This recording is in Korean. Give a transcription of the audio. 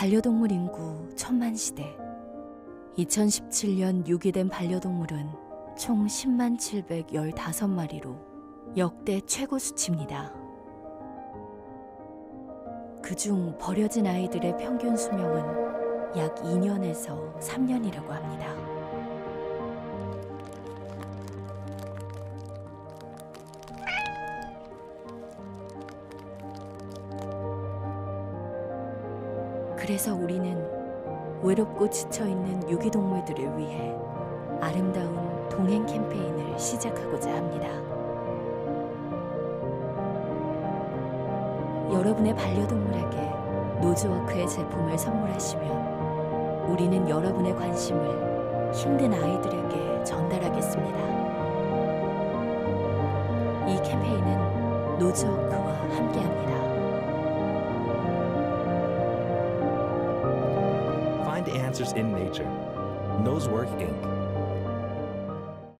반려동물 인구 천만 시대 2017년 유기된 반려동물은 총 10만 715마리로 역대 최고 수치입니다. 그중 버려진 아이들의 평균 수명은 약 2년에서 3년이라고 합니다. 그래서 우리는 외롭고 지쳐 있는 유기동물들을 위해 아름다운 동행 캠페인을 시작하고자 합니다. 여러분의 반려동물에게 노즈워크의 제품을 선물하시면 우리는 여러분의 관심을 힘든 아이들에게 전달하겠습니다. 이 캠페인은 노즈워크와 함께합니다. In nature. Nosework Inc.